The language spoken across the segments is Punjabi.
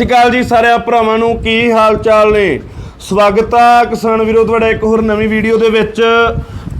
ਸ਼੍ਰੀ ਅਕਾਲ ਜੀ ਸਾਰਿਆਂ ਭਰਾਵਾਂ ਨੂੰ, ਕੀ ਹਾਲ ਚਾਲ ਨੇ? ਸਵਾਗਤ ਆ ਕਿਸਾਨ ਵੀਰੋ ਤੁਹਾਡਾ ਇੱਕ ਹੋਰ ਨਵੀਂ ਵੀਡੀਓ ਦੇ ਵਿੱਚ।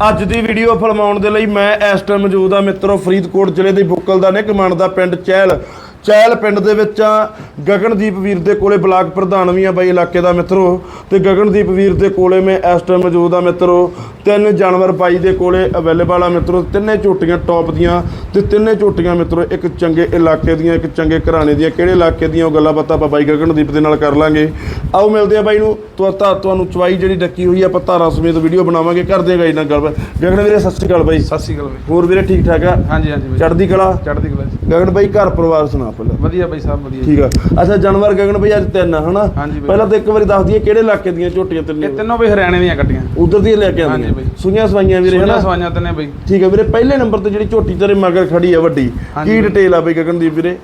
ਅੱਜ ਦੀ ਵੀਡੀਓ ਫਿਲਮਾਉਣ ਦੇ ਲਈ ਮੈਂ ਇਸ ਟਾਈਮ ਮੌਜੂਦ ਆ ਮਿੱਤਰੋ, ਫਰੀਦਕੋਟ ਜ਼ਿਲ੍ਹੇ ਦੇ ਬੁੱਕਲ ਦਾ ਨਿਕ ਦਾ ਪਿੰਡ ਚਹਿਲ। ਚਹਿਲ ਪਿੰਡ ਦੇ ਵਿੱਚ ਆ, ਗਗਨਦੀਪ ਵੀਰ ਦੇ ਕੋਲੇ ਬਲਾਕ ਪ੍ਰਧਾਨ ਵੀ ਆ ਬਾਈ ਇਲਾਕੇ ਦਾ ਮਿੱਤਰੋ ਤੇ ਗਗਨਦੀਪ ਵੀਰ ਦੇ ਕੋਲੇ ਮੈਂ ਇਸ ਟਾਈਮ ਮੌਜੂਦ ਆ ਮਿੱਤਰੋ ਤਿੰਨ ਜਾਨਵਰ ਬਾਈ ਦੇ ਕੋਲੇ ਅਵੇਲੇਬਲ ਆ ਮਿੱਤਰੋ ਤਿੰਨੇ ਝੋਟੀਆਂ ਟੌਪ ਦੀਆਂ ਤੇ ਤਿੰਨੇ ਝੋਟੀਆਂ ਮਿੱਤਰੋ ਇੱਕ ਚੰਗੇ ਇਲਾਕੇ ਦੀਆਂ, ਇੱਕ ਚੰਗੇ ਘਰਾਣੇ ਦੀਆਂ। ਕਿਹੜੇ ਇਲਾਕੇ ਦੀਆਂ ਉਹ ਗੱਲਾਂ ਬਾਤਾਂ ਆਪਾਂ ਬਾਈ ਗਗਨਦੀਪ ਦੇ ਨਾਲ ਕਰ ਲਾਂਗੇ। ਆਓ ਮਿਲਦੇ ਆ ਬਾਈ ਨੂੰ। ਤੁਹਾ ਤਾਂ ਤੁਹਾਨੂੰ ਚਵਾਈ ਜਿਹੜੀ ਡੱਕੀ ਹੋਈ ਆ ਆਪਾਂ ਧਾਰਾਂ ਸਮੇਤ ਵੀਡੀਓ ਬਣਾਵਾਂਗੇ। ਕਰਦੇ ਆ ਗਾਈ ਨਾਲ ਗੱਲ ਗਗਨ ਵੀਰੇ ਸਤਿ ਸ਼੍ਰੀ ਅਕਾਲ ਬਾਈ। ਸਤਿ ਸ਼੍ਰੀ ਅਕਾਲ ਬਾਈ। ਹੋਰ ਵੀਰੇ ਠੀਕ ਠਾਕ ਆ? ਹਾਂਜੀ ਹਾਂਜੀ ਬਾਈ। ਚੜ੍ਹਦੀ ਕਲਾ? ਚੜ੍ਹਦੀ ਕਲਾ ਜੀ। ਗਗਨ ਬਾਈ ਘਰ ਪਰਿਵਾਰ ਸੁਣਾ ਪਹਿਲਾਂ। ਵਧੀਆ ਬਾਈ ਸਾਹਿਬ ਵਧੀਆ। ਠੀਕ ਆ। ਅੱਛਾ ਜਾਨਵਰ ਗਗਨ ਬਾਈ ਅੱਜ ਤਿੰਨ ਆ ਹਨਾ। ਪਹਿਲਾਂ ਤਾਂ ਇੱਕ ਵਾਰੀ ਦੱਸ ਦਈਏ ਕਿਹੜੇ ਇਲਾਕੇ ਦੀਆਂ ਝੋਟੀਆਂ ਇਹ ਤਿੰਨੇ ਤਿੰਨੋਂ ਬਈ ਹਰਿਆਣੇ ਦੀਆਂ ਕੱਟੀਆਂ। ਉਧਰ ਦੀਆਂ ਲੈ ਕੇ ਹਾਂਜੀ ਆਉਂਦੀਆਂ ਬਾਈ। ਸੁਈਆਂ ਸਵਾਈਆਂ ਵੀਰੇ ਹਨਾ? ਸਵਾਈਆਂ ਤਿੰਨੇ ਬਈ। ਠੀਕ ਹੈ ਵੀਰੇ ਪਹਿਲੇ ਨੰਬਰ ਤੇ ਜਿਹੜੀ ਝੋਟੀ ਤੇਰੇ ਮਗਰ ਖੜੀ ਆ ਵੱਡੀ ਕੀ। ਡਿਟੇਲ ਆ ਬਈ ਗਗਨਦੀਪ ਵੀਰੇ?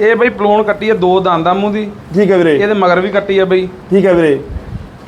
ਇਹ ਬਈ ਪਲੋਨ ਕੱਟੀ ਹੈ ਦੋ ਦੰਦਾਂ ਮੂੰਹ ਦੀ। ਠੀਕ ਹੈ ਵੀਰੇ। ਇਹਦੇ ਮਗਰ ਵੀ ਕੱਟੀ ਹੈ ਬਈ। ਠੀਕ ਹੈ ਵੀਰੇ।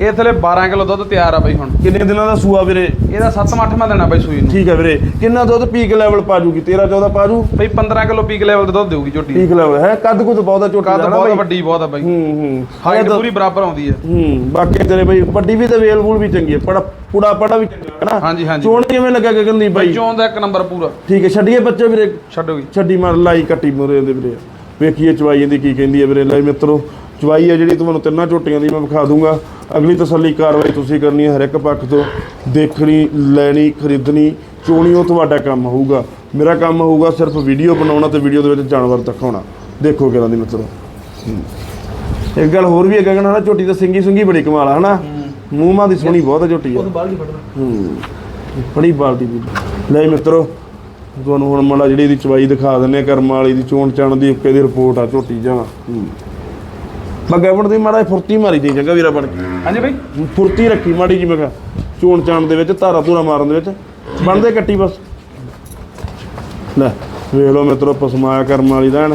ਇਹ ਥਲੇ 12 ਕਿਲੋ ਦੁੱਧ ਤਿਆਰ ਆ ਬਈ ਹੁਣ। ਕਿੰਨੇ ਦਿਨਾਂ ਦਾ ਸੂਆ ਵੀਰੇ? ਇਹਦਾ 7ਵਾਂ 8ਵਾਂ ਦਿਨ ਆ ਬਈ ਸੂਈ ਨੂੰ। ਠੀਕ ਹੈ ਵੀਰੇ। ਕਿੰਨਾ ਦੁੱਧ ਪੀਕ ਲੈਵਲ ਪਾ ਜੂਗੀ 13 14 ਪਾ ਜੂ ਬਈ 15 ਕਿਲੋ ਪੀਕ ਲੈਵਲ ਦਾ ਦੁੱਧ ਦੇਊਗੀ ਝੋਟੀ ਪੀਕ ਲੈਵਲ ਹੈ? ਕੱਦ ਕੁੱਦ ਬਹੁਤਾ ਝੋਟੀ ਕੱਦ ਬਹੁਤ? ਵੱਡੀ ਬਹੁਤ ਆ ਬਈ। ਹੂੰ ਹੂੰ। ਹਾਈਟ ਪੂਰੀ ਬਰਾਬਰ ਆਉਂਦੀ ਹੈ ਹੂੰ ਬਾਕੀ ਤੇਰੇ ਬਈ ਵੱਡੀ ਵੀ ਤੇ ਵੇਲ ਵੂਲ ਵੀ ਚੰਗੀ ਹੈ ਪੜਾ ਪੂੜਾ ਪੜਾ ਵੀ ਚੰਗਾ ਹੈ ਨਾ ਹਾਂਜੀ ਹਾਂਜੀ। ਚੋਣ ਕਿਵੇਂ ਲੱਗਾ ਗਗਨਦੀਪ ਬਾਈ ਚੋਂ ਦਾ ਇੱਕ ਨੰਬਰ ਪੂਰਾ। ਠੀਕ ਹੈ ਛੱਡੀਏ ਬੱਚੇ ਵੀਰੇ? ਛੱਡੋਗੀ ਛੱਡੀ ਮਾਰ ਲਾਈ ਕੱਟੀ ਮੋਰੇ ਦੇ ਵੀਰੇ। ਵੇਖੀਏ ਚਵਾਈ ਇਹਦੀ ਕੀ ਕਹਿੰਦੀ ਹੈ ਵੀਰੇ। ਲੈ ਮਿੱਤਰੋ ਚਵਾਈ ਹੈ ਜਿਹੜੀ ਤੁਹਾਨੂੰ ਤਿੰਨਾਂ ਝੋਟੀਆਂ ਦੀ ਮੈਂ ਵਿਖਾ ਦੂੰਗਾ। ਅਗਲੀ ਤਸੱਲੀ ਕਾਰਵਾਈ ਤੁਸੀਂ ਕਰਨੀ ਹੈ ਹਰ ਇੱਕ ਪੱਖ ਤੋਂ। ਦੇਖਣੀ ਲੈਣੀ ਖਰੀਦਣੀ ਚੋਣੀ ਉਹ ਤੁਹਾਡਾ ਕੰਮ ਹੋਊਗਾ। ਮੇਰਾ ਕੰਮ ਹੋਊਗਾ ਸਿਰਫ ਵੀਡੀਓ ਬਣਾਉਣਾ ਤੇ ਵੀਡੀਓ ਦੇ ਵਿੱਚ ਜਾਨਵਰ ਦਿਖਾਉਣਾ। ਦੇਖੋ ਕਿਹਨਾਂ ਦੀ ਮਿੱਤਰੋ। ਇੱਕ ਗੱਲ ਹੋਰ ਵੀ ਹੈ ਗਗਨ ਹਨਾ ਝੋਟੀ ਤਾਂ ਸਿੰਗੀ ਸੁੰਗੀ ਬੜੀ ਕਮਾਲ ਆ ਹਨਾ? ਮੂੰਹ ਮਾਂ ਦੀ ਸੋਹਣੀ ਬਹੁਤ ਹੈ ਝੋਟੀ ਆ। ਹੂੰ। ਬੜੀ ਬਾਲਦੀ ਲੈ ਮਿੱਤਰੋ ਤੁਹਾਨੂੰ ਹੁਣ ਮਾੜਾ ਜਿਹੜੀ ਇਹਦੀ ਚਵਾਈ ਦਿਖਾ ਦਿੰਨੇ ਕਰਮ ਵਾਲੀ ਦੀ ਚੋਣ ਚਣ ਦੀ ਉੱਕੇ ਦੀ ਰਿਪੋਰਟ ਆ ਝੋਟੀ ਜਾਵਾ ਬੱਗਾ ਬਣ ਦੀ ਮਾੜਾ ਫੁਰਤੀ ਮਾਰੀ ਦੀ ਚੰਗਾ ਵੀਰਾ ਬਣ ਕੇ। ਹਾਂਜੀ ਬਈ। ਫੁਰਤੀ ਰੱਖੀ ਮਾੜੀ ਜੀ ਮੈਂ ਕਿਹਾ ਚੋਣ ਚਣ ਦੇ ਵਿੱਚ ਧਾਰਾ ਧੂਰਾ ਮਾਰਨ ਦੇ ਵਿੱਚ। ਬਣਦੇ ਕੱਟੀ ਬਸ। ਲੈ ਵੇਖ ਲਓ ਮਿੱਤਰੋ ਪਸਮਾਇਆ ਕਰਮ ਵਾਲੀ ਦਾ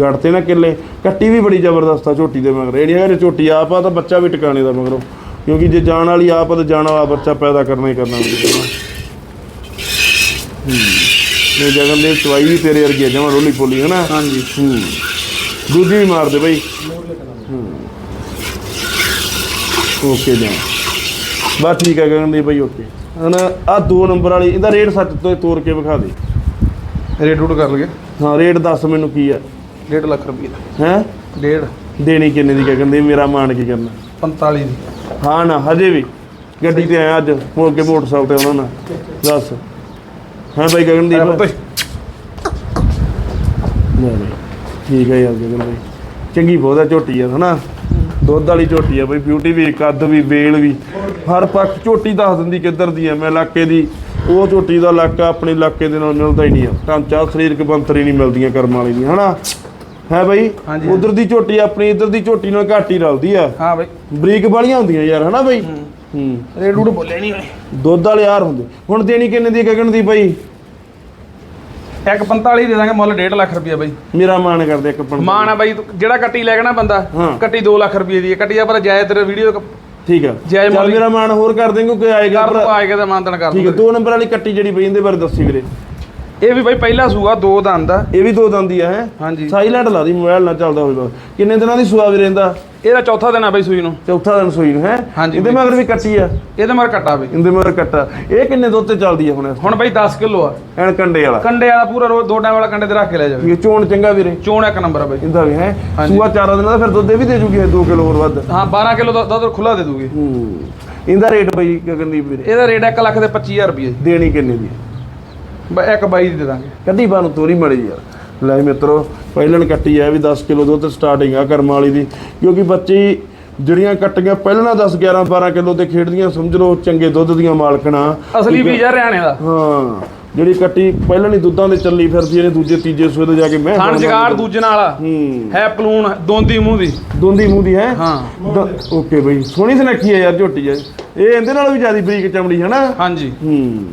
ਗੜ ਤੇ ਨਾ ਕਿੱਲੇ। ਕੱਟੀ ਵੀ ਬੜੀ ਜ਼ਬਰਦਸਤ ਆ ਝੋਟੀ ਦੇ ਮਗਰ। ਇਹੜੀ ਹੈ ਝੋਟੀ ਆਪ ਆ ਤਾਂ ਬੱਚਾ ਵੀ ਟਿਕਾਣੇ ਦਾ ਮਗਰੋਂ। ਕਿਉਂਕਿ ਜੇ ਜਾਣ ਵਾਲੀ ਆਪ ਤਾਂ ਜਾਣ ਵਾਲਾ ਬੱਚਾ ਪੈਦਾ ਕਰਨਾ ਹੀ ਕਰਨਾ। ਹੁੰਦੀ ਹੈ। ਇਹ ਜਗਨ ਦੇ ਚਵਾਈ ਵੀ ਤੇਰੇ ਵਰਗੀ ਜਮਾ ਰੋਲੀ ਪੋਲੀ ਹੈ ਨਾ ਹਾਂਜੀ। ਹੂੰ। ਦੂਜੀ ਵੀ ਮਾਰ ਦੇ ਬਈ। ਓਕੇ ਜਾ। ਬਸ ਠੀਕ ਹੈ ਗਗਨ ਦੀ ਬਈ ਓਕੇ। ਹਣ ਆ ਦੋ ਨੰਬਰ ਵਾਲੀ ਇਹਦਾ ਰੇਟ ਸੱਚ ਤੋਂ ਤੋੜ ਕੇ ਵਿਖਾ ਦੇ। ਰੇਟ ਰੂਟ ਕਰ ਲਗੇ ਹਾਂ ਰੇਟ ਦੱਸ ਮੈਨੂੰ ਕੀ ਆ? 1.5 ਲੱਖ ਰੁਪਏ ਦਾ। ਹੈ? ਡੇਢ। ਦੇਣੀ ਕਿੰਨੇ ਦੀ ਗਗਨ ਦੀ ਮੇਰਾ ਮਾਨ ਕੀ ਕਰਨਾ? 45 ਦੀ। ਹਾਂ ਨਾ ਹਜੇ ਵੀ। ਗੱਡੀ ਤੇ ਆਇਆ ਅੱਜ ਮੋੜ ਕੇ ਮੋਟਰਸਾਈਕਲ ਤੇ ਉਹਨਾਂ ਨਾਲ ਦੱਸ। ਹਾਂ ਬਾਈ ਗਗਨਦੀਪ ਲੈ ਬਈ ਠੀਕ ਹੈ ਯਾਰ ਗਗਨ ਬਾਈ। ਚੰਗੀ ਬਹੁਤ ਹੈ ਝੋਟੀ ਆ ਹਨਾ? ਦੁੱਧ ਵਾਲੀ ਝੋਟੀ ਆ ਬਈ ਬਿਊਟੀ ਵੀ ਕੱਦ ਵੀ ਵੇਲ ਵੀ। ਹਰ ਪੱਖ ਝੋਟੀ ਦੱਸ ਦਿੰਦੀ ਕਿੱਧਰ ਦੀ ਆ ਮੈਂ ਇਲਾਕੇ ਦੀ। ਉਹ ਝੋਟੀ ਦਾ ਇਲਾਕਾ ਆਪਣੇ ਇਲਾਕੇ ਦੇ ਨਾਲ ਮਿਲਦਾ ਹੀ ਨਹੀਂ ਆ। ਢਾਂਚਾ ਸਰੀਰਕ ਬੰਤਰੀ ਨਹੀਂ ਮਿਲਦੀਆਂ ਕਰਮ ਵਾਲੀ ਦੀ ਹਨਾ? ਹੈ ਬਈ। ਉਧਰ ਦੀ ਝੋਟੀ ਆਪਣੀ ਇੱਧਰ ਦੀ ਝੋਟੀ ਨਾਲ ਘੱਟ ਹੀ ਰਲਦੀ ਆ। ਹਾਂ ਬਈ। ਬਰੀਕ ਵਾਲੀਆਂ ਹੁੰਦੀਆਂ ਯਾਰ ਹਨਾ ਬਈ? ਹੂੰ। ਰੇਟ ਰੂਟ ਬੋਲੇ ਨਹੀਂ ਹੋਏ ਦੁੱਧ ਵਾਲੇ ਯਾਰ ਹੁੰਦੇ। ਹੁਣ ਦੇਣੀ ਕਿੰਨੇ ਦੀ ਗਗਨ ਦੀ ਬਈ? ਇੱਕ 45 ਦੇ ਦਾਂਗੇ ਮੁੱਲ 1.5 ਲੱਖ ਰੁਪਏ ਬਈ। ਮੇਰਾ ਮਾਣ ਕਰਦੇ ਇੱਕ ਪਣ ਮਾਨ ਆ ਬਾਈ ਤੂੰ ਜਿਹੜਾ ਕੱਟੀ ਲੈ ਗਿਆ ਨਾ ਬੰਦਾ ਹਾਂ। ਕੱਟੀ 2 ਲੱਖ ਰੁਪਏ ਦੀ ਹੈ। ਕੱਟੀ ਆ ਪਰ ਜਾਇਜ਼ ਤੇਰੇ ਵੀਡੀਓ ਕਰ ਠੀਕ ਆ। ਜਾਇਜ਼ ਚੱਲ ਮੁੱਲ- ਮੇਰਾ ਮਾਣ ਹੋਰ ਕਰ ਦੇਂਗੇ ਕੋਈ ਆਏਗਾ ਤੂੰ ਭਰਾ। ਆ ਕੇ ਤੇ ਮਾਨਤਨ ਕਰ ਠੀਕ ਹੈ ਦੂੰ ਦੋ ਨੰਬਰ ਵਾਲੀ ਕੱਟੀ ਜਿਹੜੀ ਪਈ ਇਹਦੇ ਬਾਰੇ ਦੱਸੀ ਵੀਰੇ। ਇਹ ਵੀ ਬਾਈ ਪਹਿਲਾ ਸੂਆ ਦੋ ਦੰਦ ਆ। ਇਹ ਵੀ ਦੋ ਦੰਦੀ ਆ ਹੈ। ਹਾਂਜੀ। ਸਾਈਲੈਂਟ ਲਾ ਦੀ ਮੋਬਾਈਲ ਨਾਲ ਚੱਲਦਾ ਹੋਵੇ ਬਸ। ਕਿੰਨੇ ਦਿਨਾਂ ਦੀ ਸੁਆ ਵੀ ਰਹਿੰਦਾ ਇਹਦਾ ਚੌਥਾ ਦਿਨ ਆ ਬਾਈ ਸੂਈ ਨੂੰ। ਚੌਥਾ ਦਿਨ ਸੂਈ ਨੂੰ ਹੈ? ਹਾਂਜੀ ਇਹਦੇ ਮਗਰ ਵੀ ਕੱਟੀ ਆ? ਇਹਦੇ ਮਰ ਕੱਟਾ ਬਈ। ਇਹਦੇ ਮਗਰ ਕੱਟਾ। ਇਹ ਕਿੰਨੇ ਦੁੱਧ ਤੇ ਚੱਲਦੀ ਆ ਹੁਣ ਹੁਣ ਬਾਈ 10 ਕਿਲੋ ਆ। ਐਨ ਕੰਡੇ ਵਾਲਾ। ਕੰਡੇ ਵਾਲਾ ਪੂਰਾ ਰੋਜ਼ ਦੋ ਟਾਈਮ ਵਾਲਾ ਕੰਡੇ ਤੇ ਰੱਖ ਕੇ ਲੈ ਜਾਵੇ। ਠੀਕ ਹੈ, ਚੋਣ ਚੰਗਾ ਵੀਰੇ। ਚੋਣ ਇੱਕ ਨੰਬਰ ਆ ਬਾਈ। ਇਹਦਾ ਵੀ ਹੈ। ਸੂਆ ਚਾਰਾਂ ਦਿਨਾਂ ਦਾ ਫਿਰ ਦੁੱਧ ਇਹ ਵੀ ਦੇ ਜੂਗੀ 2 ਕਿਲੋ ਹੋਰ ਵੱਧ। ਹਾਂ 12 ਕਿਲੋ ਦਾ ਦੁੱਧ ਖੁੱਲਾ ਦੇ ਦੂਗੀ। ਹੂੰ। ਇਹਦਾ ਰੇਟ ਬਈ ਗਗਨਦੀਪ ਵੀਰੇ? ਇਹਦਾ ਰੇਟ 1 ਲੱਖ ਦੇ 25000 ਰੁਪਏ ਦੇਣੀ ਕਿੰਨੇ ਦੀ? ਬਈ ਇੱਕ ਬਾਈ ਦੀ ਦੇ ਦਾਂਗੇ। ਕੱਢੀ ਬਾਨੂੰ ਤੋਰੀ ਮੜੀ ਯਾਰ। ਲੈ ਮਿੱਤਰੋ ਪਹਿਲਣ ਕੱਟੀ ਆ ਵੀ 10 ਕਿਲੋ ਦੁੱਧ ਸਟਾਰਟਿੰਗ ਆ ਕਰਮ ਵਾਲੀ ਦੀ ਕਿਉਂਕਿ ਬੱਚੀ ਜਿਹੜੀਆਂ ਕੱਟੀਆਂ ਪਹਿਲਣਾ 10 11 12 ਕਿਲੋ ਤੇ ਖੇਡਦੀਆਂ ਸਮਝ ਲਓ ਚੰਗੇ ਦੁੱਧ ਦੀਆਂ ਮਾਲਕਣਾ। ਅਸਲੀ ਬੀਜ ਆ ਹਰਿਆਣੇ ਦਾ। ਹਾਂ ਜਿਹੜੀ ਕੱਟੀ ਪਹਿਲਾਂ ਨਹੀਂ ਦੁੱਧਾਂ ਦੇ ਚੱਲੀ ਫਿਰਦੀ ਇਹਨੇ ਦੂਜੇ ਤੀਜੇ ਸੂਏ ਤੇ ਜਾ ਕੇ ਮੈਂ ਥਣ ਜਗਾੜ ਦੂਜੇ ਨਾਲ ਹੂੰ। ਹੈ ਪਲੂਣ ਦੋਂਦੀ ਮੂੰਹ ਦੀ। ਦੋਂਦੀ ਮੂੰਹ ਦੀ ਹੈ? ਹਾਂ। ਓਕੇ ਬਈ ਸੋਹਣੀ ਸੁਨੱਖੀ ਹੈ ਯਾਰ ਝੋਟੀ ਹੈ ਇਹ ਇਹਦੇ ਨਾਲ ਵੀ ਜ਼ਿਆਦਾ ਬਰੀਕ ਚਮੜੀ ਹੈ ਨਾ? ਹਾਂਜੀ। ਹੂੰ।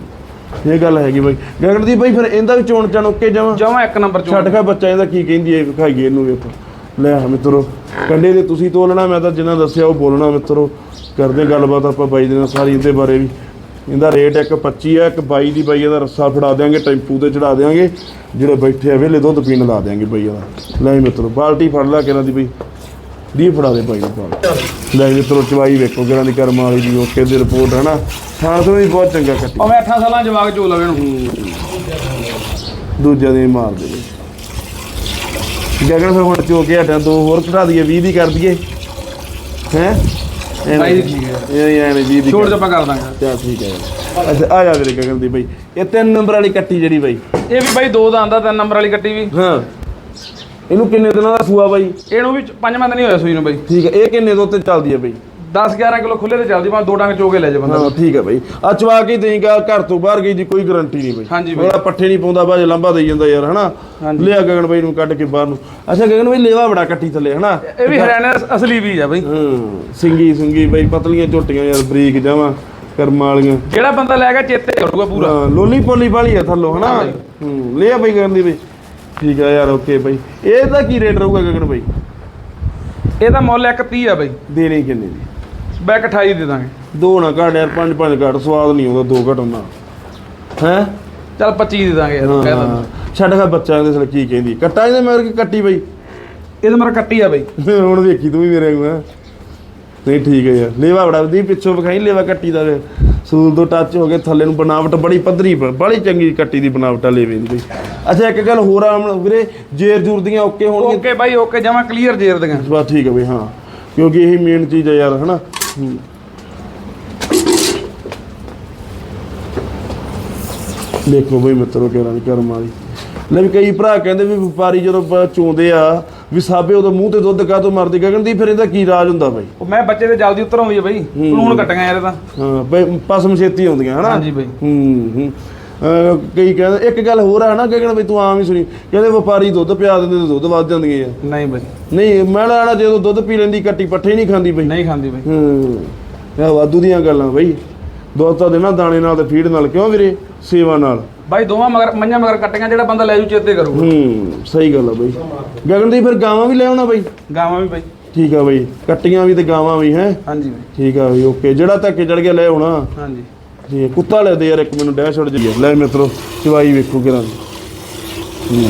ਇਹ ਗੱਲ ਹੈਗੀ ਬਈ। ਗਗਨਦੀਪ ਬਈ ਫਿਰ ਇਹਦਾ ਵੀ ਚੋਣ ਚਣ ਓਕੇ ਜਾਵਾਂ? ਜਮਾ ਇੱਕ ਨੰਬਰ ਚੋਣ। ਛੱਡ ਕੇ ਬੱਚਾ ਇਹਦਾ ਕੀ ਕਹਿੰਦੀ ਹੈ ਵਿਖਾਈਏ ਇਹਨੂੰ ਵੇਖੋ ਲੈ ਆ ਮਿੱਤਰੋ ਕੰਡੇ ਦੇ ਤੁਸੀਂ ਤੋਲਣਾ ਮੈਂ ਤਾਂ ਜਿੰਨਾ ਦੱਸਿਆ ਉਹ ਬੋਲਣਾ ਮਿੱਤਰੋ। ਕਰਦੇ ਗੱਲਬਾਤ ਆਪਾਂ ਬਾਈ ਦੇ ਨਾਲ ਸਾਰੀ ਇਹਦੇ ਬਾਰੇ ਵੀ। ਇਹਦਾ ਰੇਟ ਇੱਕ 25 ਹੈ ਇੱਕ 22 ਦੀ ਬਾਈ ਇਹਦਾ ਰੱਸਾ ਫੜਾ ਦੇਾਂਗੇ ਟੈਂਪੂ ਤੇ ਚੜਾ ਦੇਾਂਗੇ ਜਿਹੜੇ ਬੈਠੇ ਆ ਵੇਲੇ ਦੁੱਧ ਪੀਣ ਲਾ ਦੇਾਂਗੇ ਬਾਈ ਇਹਦਾ। ਲੈ ਮਿੱਤਰੋ ਬਾਲਟੀ ਫੜ ਲਾ ਕੇ ਇਹਨਾਂ ਦੀ ਬਈ। ਦੀ ਫੜਾ ਦੇ ਭਾਈ ਨੂੰ ਲੈ ਮਿੱਤਰੋ ਚਵਾਈ ਵੇਖੋ ਕਿਹਨਾਂ ਦੀ ਕਰਮ ਵਾਲੀ ਦੀ ਓਕੇ ਦੀ ਰਿਪੋਰਟ ਹੈ ਨਾ। ਥਾਂ ਤੋਂ ਵੀ ਬਹੁਤ ਚੰਗਾ ਕੱਟੀ। ਭਾਵੇਂ 8 ਸਾਲਾਂ ਜਵਾਕ ਚੋ ਲਵੇ ਨੂੰ ਦੂਜਿਆਂ ਦੇ ਮਾਰ ਦੇ। ਗਗਨ ਫਿਰ ਹੁਣ ਚੋ ਕੇ ਹਟਿਆ ਦੋ ਹੋਰ ਘਟਾ ਦਈਏ 20 ਦੀ ਕਰ ਦਈਏ। ਹੈ? ਠੀਕ ਹੈ। ਇਹ ਐ ਨੇ 20 ਦੀ ਛੋੜ ਆਪਾਂ ਕਰ ਦਾਂਗੇ। ਚਾ ਠੀਕ ਹੈ। ਅੱਛਾ ਆ ਜਾ ਵੀਰੇ ਗਗਨ ਦੀ ਬਾਈ। ਇਹ ਤਿੰਨ ਨੰਬਰ ਵਾਲੀ ਕੱਟੀ ਜਿਹੜੀ ਬਾਈ। ਇਹ ਵੀ ਬਾਈ ਦੋ ਦਾ ਆਂਦਾ ਤਿੰਨ ਨੰਬਰ ਵਾਲੀ ਕੱਟੀ ਵੀ। ਹਾਂ। ਇਹਨੂੰ ਕਿੰਨੇ ਦਿਨਾਂ ਦਾ ਸੂਆ ਬਾਈ? ਇਹਨੂੰ ਵੀ ਪੰਜਵਾਂ ਦਿਨ ਹੀ ਹੋਇਆ ਸੂਈ ਨੂੰ ਬਾਈ। ਠੀਕ ਹੈ ਇਹ ਕਿੰਨੇ ਤੋਂ ਉੱਤੇ ਚੱਲਦੀ ਹੈ ਬਾਈ? 10 11 ਕਿਲੋ ਖੁੱਲੇ ਤੇ ਚੱਲਦੀ ਭਾਵੇਂ ਦੋ ਡੰਗ ਚੋ ਕੇ ਲੈ ਜਾ ਬੰਦਾ। ਹਾਂ ਠੀਕ ਹੈ ਬਾਈ। ਆ ਚਵਾ ਕੇ ਦੇਈ ਗਾ ਘਰ ਤੋਂ ਬਾਹਰ ਗਈ ਦੀ ਕੋਈ ਗਾਰੰਟੀ ਨਹੀਂ ਬਾਈ। ਹਾਂਜੀ ਬਾਈ। ਉਹਦਾ ਪੱਠੇ ਨਹੀਂ ਪਾਉਂਦਾ ਬਾਜ ਲੰਬਾ ਦੇਈ ਜਾਂਦਾ ਯਾਰ ਹਨਾ। ਲਿਆ ਗਗਨ ਬਾਈ ਨੂੰ ਕੱਢ ਕੇ ਬਾਹਰ ਨੂੰ। ਅੱਛਾ ਗਗਨ ਬਾਈ ਲੇਵਾ ਬੜਾ ਕੱਟੀ ਥੱਲੇ ਹਨਾ? ਇਹ ਵੀ ਹਰਿਆਣਾ ਅਸਲੀ ਬੀਜ ਆ ਬਾਈ। ਹਾਂ ਸਿੰਗੀ ਸੁੰਗੀ ਬਾਈ ਪਤਲੀਆਂ ਝੋਟੀਆਂ ਯਾਰ ਬਰੀਕ ਜਾਵਾਂ ਕਰਮਾਂ ਵਾਲੀਆਂ। ਜਿਹੜਾ ਬੰਦਾ ਲੈ ਗਿਆ ਚੇਤੇ ਕਰੂਗਾ ਪੂਰਾ। ਲੋਲੀ ਪੋਲੀ ਵਾਲੀ ਆ ਥੱਲੋਂ ਹਨਾ? ਹੂੰ ਲਿਆ ਬਾਈ ਗਗਨ ਦੀ ਬਾਈ। ਠੀਕ ਆ ਯਾਰ ਓਕੇ ਬਾਈ। ਇਹਦਾ ਕੀ ਰੇਟ ਰਹੂਗਾ ਗਗਨ ਬਾਈ? ਇਹਦਾ ਮੁੱਲ ਇੱਕ 30 ਆ ਬਾਈ। ਦੇਣੀ ਕਿੰਨੇ ਦੀ? ਬੈਕ 28 ਦੇ ਦਾਂਗੇ। ਦੋ ਨਾ ਘੱਟ ਯਾਰ ਪੰਜ ਪੰਜ ਘੱਟ ਸਵਾਦ ਨਹੀਂ ਆਉਂਦਾ ਦੋ ਘੱਟ ਹੁੰਦਾ। ਹੈ? ਚੱਲ 25 ਦੇ ਦਾਂਗੇ ਯਾਰ ਕਹਿ ਦਿੰਦਾ। ਛੱਡ ਖਾ ਬੱਚਿਆਂ ਦੇ ਸਲ ਕੀ ਕਹਿੰਦੀ। ਕੱਟਾ ਇਹਦੇ ਮਗਰ ਕੀ ਕੱਟੀ ਬਈ? ਇਹਦਾ ਮੇਰਾ ਕੱਟੀ ਆ ਬਾਈ। ਹੁਣ ਵੇਖੀ ਤੂੰ ਵੀ ਮੇਰੇ ਵਾਂਗੂ ਹੈਂ। ਨਹੀਂ ਠੀਕ ਹੈ ਯਾਰ ਲੇਵਾ ਬੜਾ ਦੀ ਪਿੱਛੋਂ ਵਿਖਾਈ ਲੇਵਾ ਕੱਟੀ ਦਾ। ਸੂਲ ਤੋਂ ਟੱਚ ਹੋ ਗਏ ਥੱਲੇ ਨੂੰ ਬਣਾਵਟ ਬੜੀ ਪੱਧਰੀ ਬੜੀ ਚੰਗੀ ਕੱਟੀ ਦੀ ਬਣਾਵਟ ਆ ਲੇਵੇ ਦੀ ਬਈ। ਅੱਛਾ ਇੱਕ ਗੱਲ ਹੋਰ ਆ ਵੀਰੇ ਜੇਰ ਜੂਰ ਦੀਆਂ ਓਕੇ ਹੋਣਗੀਆਂ। ਓਕੇ ਬਾਈ ਓਕੇ ਜਮਾ ਕਲੀਅਰ ਜੇਰ ਦੀਆਂ। ਬਸ ਠੀਕ ਹੈ ਬਈ ਹਾਂ। ਕਿਉਂਕਿ ਇਹੀ ਮੇਨ ਚੀਜ਼ ਹੈ ਯਾਰ ਹਨਾ। ਦੇਖੋ ਬਈ ਮਿੱਤਰੋ ਕਿਹੜਾ ਕਰਮ ਵਾਲੀ। ਲੈ ਵੀ ਕਈ ਭਰਾ ਕਹਿੰਦੇ ਵੀ ਵਪਾਰੀ ਜਦੋਂ ਚੋਂਦੇ ਆ ਵੀ ਸਾਬੇ ਉਹਦੇ ਮੂੰਹ ਤੇ ਦੁੱਧ ਕਾਹਤੋਂ ਮਰਦੀ? ਗਗਨਦੀਪ ਫਿਰ ਇਹਦਾ ਕੀ ਰਾਜ ਹੁੰਦਾ ਬਾਈ? ਉਹ ਮੈਂ ਬੱਚੇ ਤੇ ਜਲਦੀ ਉਤਰ ਆਉਂਦੀ ਆ ਬਾਈ। ਕਾਨੂੰਨ ਕੱਟੀਆਂ ਯਾਰ ਇਹਦਾ। ਹਾਂ ਬਈ ਪਸਮ ਛੇਤੀ ਆਉਂਦੀਆਂ ਹਨਾ? ਹਾਂਜੀ ਬਈ। ਹੂੰ ਹੂੰ। ਅਹ ਕਈ ਕਹਿੰਦੇ ਇੱਕ ਗੱਲ ਹੋਰ ਆ ਨਾ ਗਗਨ ਬਈ ਤੂੰ ਆਮ ਹੀ ਸੁਣੀ। ਕਹਿੰਦੇ ਵਪਾਰੀ ਦੁੱਧ ਪਿਆ ਦਿੰਦੇ ਤੇ ਦੁੱਧ ਵੱਧ ਜਾਂਦੀਆਂ ਆ। ਨਹੀਂ ਬਾਈ। ਨਹੀਂ ਮੈਂ ਲੈਣਾ ਜਦੋਂ ਦੁੱਧ ਪੀ ਲੈਂਦੀ ਕੱਟੀ ਪੱਠੇ ਨਹੀਂ ਖਾਂਦੀ ਬਈ। ਨਹੀਂ ਖਾਂਦੀ ਬਾਈ। ਹੂੰ। ਇਹ ਵਾਧੂ ਦੀਆਂ ਗੱਲਾਂ ਬਈ। ਦੁੱਧ ਤਾਂ ਦੇਣਾ ਦਾਣੇ ਨਾਲ ਤੇ ਫੀਡ ਨਾਲ ਕਿਉਂ ਵੀਰੇ? ਸੇਵਾ ਨਾਲ। ਬਾਈ ਦੋਵਾਂ ਮਗਰ ਮੰਝਾਂ ਮਗਰ ਕੱਟੀਆਂ ਜਿਹੜਾ ਬੰਦਾ ਲੈ ਜੂ ਚੇਤੇ ਕਰੂਗਾ। ਹੂੰ ਸਹੀ ਗੱਲ ਆ ਬਈ। ਗਗਨਦੀਪ ਫਿਰ ਗਾਵਾਂ ਵੀ ਲੈ ਆਉਣਾ ਬਈ? ਗਾਵਾਂ ਵੀ ਬਾਈ। ਠੀਕ ਆ ਬਈ ਕੱਟੀਆਂ ਵੀ ਤੇ ਗਾਵਾਂ ਵੀ ਹੈ? ਹਾਂਜੀ ਬਾਈ। ਠੀਕ ਆ ਬਈ ਓਕੇ। ਜਿਹੜਾ ਧੱਕੇ ਚੜ ਗਿਆ ਲੈ ਆਉਣਾ। ਹਾਂਜੀ। ਜੀ ਕੁੱਤਾ ਲੈ ਦੇ ਯਾਰ ਇੱਕ ਮੈਨੂੰ ਡੈਸ਼ ਛੱਡ ਜੀ ਲੈ ਮਿੱਤਰੋ ਚਵਾਈ ਵੇਖੋ ਕਿਰਾਂ ਹੂੰ।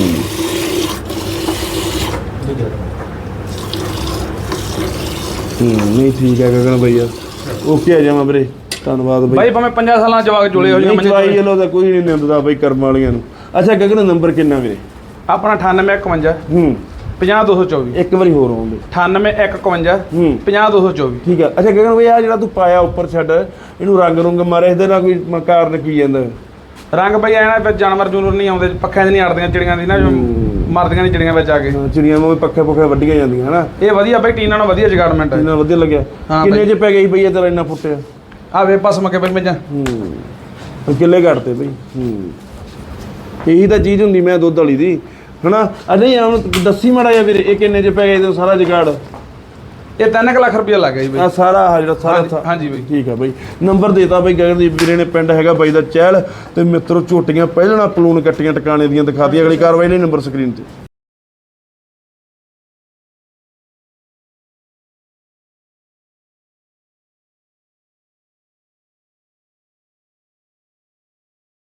ਹੂੰ ਨਹੀਂ ਠੀਕ ਹੈ ਗਗਨ ਬਈ ਯਾਰ ਓਕੇ ਆ ਜਾਵਾਂ ਵੀਰੇ। ਧੰਨਵਾਦ ਬਈ। ਬਾਈ ਭਾਵੇਂ 50 ਸਾਲਾਂ ਜਵਾਕ ਜੁੜੇ ਹੋ ਨਹੀਂ ਮੰਝੇ ਚਵਾਈ ਵੱਲੋਂ ਤਾਂ ਕੋਈ ਨਹੀਂ ਨਿੰਦਦਾ ਬਈ ਕਰਮ ਵਾਲੀਆਂ ਨੂੰ। ਅੱਛਾ ਗਗਨ ਨੰਬਰ ਕਿੰਨਾ ਵੀਰੇ? ਆਪਣਾ 9851 ਹੂੰ। 50224 ਇੱਕ ਵਾਰੀ ਹੋਰ ਆਉਂਦੇ। 9851 ਹੂੰ। 50224 ਠੀਕ ਆ। ਅੱਛਾ ਗਗਨ ਬਈ ਆ ਜਿਹੜਾ ਤੂੰ ਪਾਇਆ ਉੱਪਰ ਛੱਡ ਇਹਨੂੰ ਰੰਗ ਰੁੰਗ ਮਾਰੇ ਇਹਦੇ ਨਾਲ ਕੋਈ ਕਾਰਨ ਕੀ ਜਾਂਦਾ ਰੰਗ ਬਈ ਐਨਾ ਵਿੱਚ ਜਾਨਵਰ ਜੂਨਵਰ ਨਹੀਂ ਆਉਂਦੇ ਪੱਖਿਆਂ 'ਚ ਨਹੀਂ ਅੜਦੀਆਂ ਚਿੜੀਆਂ ਦੀ ਨਾ ਜੋ ਮਰਦੀਆਂ ਨਹੀਂ ਚਿੜੀਆਂ ਵਿੱਚ ਆ ਕੇ। ਚਿੜੀਆਂ ਨੂੰ ਵੀ ਪੱਖੇ ਪੁੱਖੇ ਵੱਡੀਆਂ ਜਾਂਦੀਆਂ ਹਨਾ? ਇਹ ਵਧੀਆ ਬਈ ਟੀਨਾ ਨਾਲ ਵਧੀਆ ਜਗਾਰਡਮੈਂਟ ਹੈ। ਇਹਨਾਂ ਵਧੀਆ ਲੱਗਿਆ। ਕਿੰਨੇ। ਚ ਪੈ ਗਈ ਬਈ ਇਹ ਤੇਰਾ ਇੰਨਾ ਫੁੱਟਿਆ ਆ ਵੇ ਪਸ ਮਕੇ ਬਈ ਮੱਝਾਂ। ਹੂੰ। ਕਿੱਲੇ ਘੜਤੇ ਬਈ। ਹੂੰ। ਇਹੀ ਤਾਂ ਚੀਜ਼ ਹੁੰਦੀ ਮੈਂ ਦੁੱਧ ਵਾਲੀ ਦੀ। ਹਨਾ? ਆ ਨਹੀਂ ਹੁਣ ਦੱਸੀ ਮਾੜਾ ਜਿਹਾ ਵੀਰੇ ਇਹ ਕਿੰਨੇ ਚ ਪੈ ਗਏ ਤੇ ਸਾਰਾ ਜਗਾੜ? ਇਹ 3 ਲੱਖ ਰੁਪਇਆ ਲੱਗ ਗਿਆ ਜੀ ਆ ਬਈ ਸਾਰਾ ਆਹ ਜਿਹੜਾ ਸਾਰਾ ਹਾਂਜੀ- ਬਈ। ਠੀਕ ਆ ਬਈ। ਨੰਬਰ ਦੇਤਾ ਬਈ ਗਗਨਦੀਪ ਵੀਰੇ ਨੇ ਪਿੰਡ ਹੈਗਾ ਬਾਈ ਦਾ ਚਹਿਲ ਤੇ ਮਿੱਤਰੋ ਝੋਟੀਆਂ ਪਹਿਲਣਾ ਪਲੂਣ ਕੱਟੀਆਂ ਟਿਕਾਣੇ ਦੀਆਂ ਦਿਖਾਤੀ ਅਗਲੀ ਕਾਰਵਾਈ ਲਈ ਨੰਬਰ ਸਕਰੀਨ ਤੇ।